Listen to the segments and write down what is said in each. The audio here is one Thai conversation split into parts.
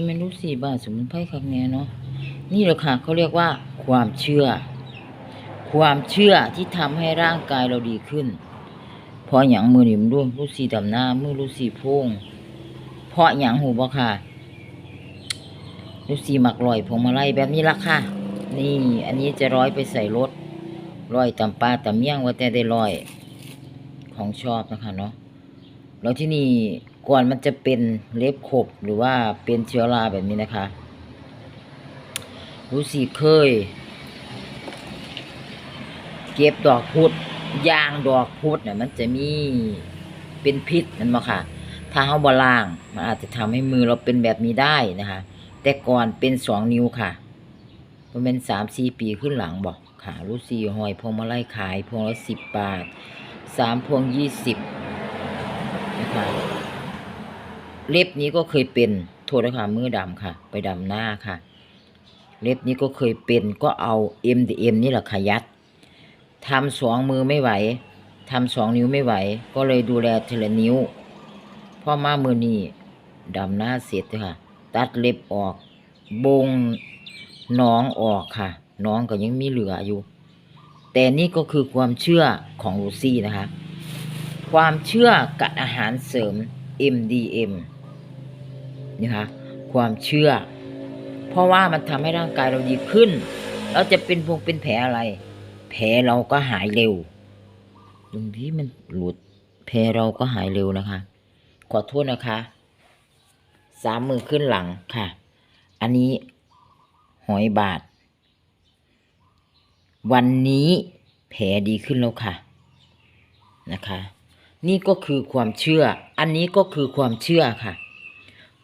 จะไม่รู้สี่บาทสมุนไพรครั้งนี้เนาะนี่แหละค่ะเขาเรียกว่าความเชื่อ ความเชื่อที่ทำให้ร่างกายเราดีขึ้นเพราะอย่างมือหนิมนดูรู้สีดำหน้ามือรู้สีโพงเพราะอย่างหูบ่ค่ะรู้สีหมักลอยพวงมาลัยแบบนี้ละค่ะ นี่ อันนี้จะร้อยไปใส่รถร้อยตำปลาตำเมี่ยงว่าแต่ได้ร้อยของชอบนะคะเนาะแล้วที่นี่ ก่อนมันจะเป็นเล็บขบหรือว่าเป็นเชื้อราแบบนี้นะคะ รู้สิเคย เก็บดอกพุดยางดอกพุดเนี่ยมันจะมีเป็นพิษนั่นมาค่ะ ถ้าเฮาบ่ล้างมันอาจจะทำให้มือเราเป็นแบบนี้ได้นะคะ แต่ก่อนเป็นสองนิ้วค่ะประมาณสามสี่ปีขึ้นหลังบอกค่ะรู้สีหอยพวงมาลัยขายพวงละสิบบาทสามพวงยี่สิบ นะคะ เล็บนี้ก็เคยเป็นโทษนะคะมือดำค่ะ ไปดำหน้าค่ะ เล็บนี้ก็เคยเป็นก็เอา MDM นี่แหละค่ะยัดทำสองมือไม่ไหวทำสองนิ้วไม่ไหว ก็เลยดูแลทีละนิ้วพ่อมามือนี้ดำหน้าเสร็จค่ะ ตัดเล็บออกบงน้องออกค่ะ น้องก็ยังมีเหลืออยู่ แต่นี่ก็คือความเชื่อของลูซี่นะคะ ความเชื่อกับอาหารเสริม MDM นะคะความเชื่อ เพราะว่ามันทำให้ร่างกายเราดีขึ้น เราจะเป็นพวงเป็นแผลอะไร แผลเราก็หายเร็วตรงที่มันหลุดแผลเราก็หายเร็วนะคะ ขอโทษนะคะสามมือขึ้นหลังค่ะ อันนี้หอยบาท วันนี้แผลดีขึ้นแล้วค่ะนะคะ นี่ก็คือความเชื่อ อันนี้ก็คือความเชื่อค่ะ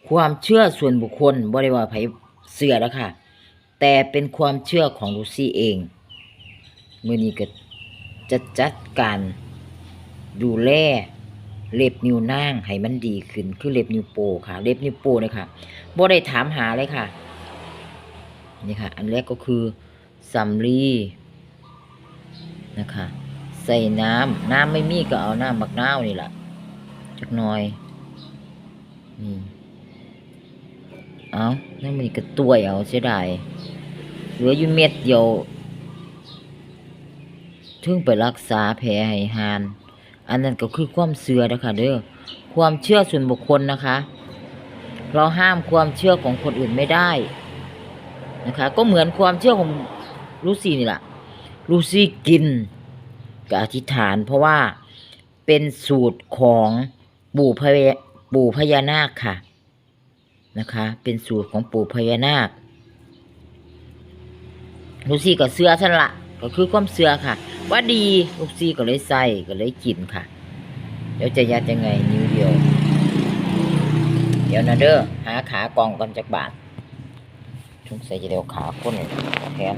ความเชื่อส่วนบุคคลบริวารไผเสือแล้วค่ะ แต่เป็นความเชื่อของลูซี่เองเมื่อนี้ก็จะจัดการดูแลเล็บนิ้วนางให้มันดีขึ้นคือเล็บนิ้วโป้ค่ะ เล็บนิ้วโป้เลยค่ะบ่ได้ถามหาเลยค่ะนี่ค่ะ อันแรกก็คือสำลีนะคะ ใส่น้ำน้ำไม่มีก็เอาน้ำบักนาวนี่แหละจักหน่อยนี่ เอานั่นมันกระตัวเอาเสียดายเหลืออยู่เม็ดเดียวถึงไปรักษาแผลให้หาน อันนั้นก็คือความเชื่อนะคะเด้อความเชื่อส่วนบุคคลนะคะ เราห้ามความเชื่อของคนอื่นไม่ได้นะคะ ก็เหมือนความเชื่อของลูซี่นี่แหละลูซี่กินกับอธิษฐาน เพราะว่าเป็นสูตรของปู่พญาปู่พญานาคค่ะ นะคะ เป็นสูตรของปู่พญานาคลูกซี่ก็เสื้อท่านละก็คือความเสื้อค่ะ ว่าดีลูกซี่ก็เลยใส่ก็เลยกินค่ะ เดี๋ยวจะยัดยังไงนิ้วเดียว เดี๋ยวนะเด้อหาขากองกันจากบาททุกใส่จะเดียวขาคนแทน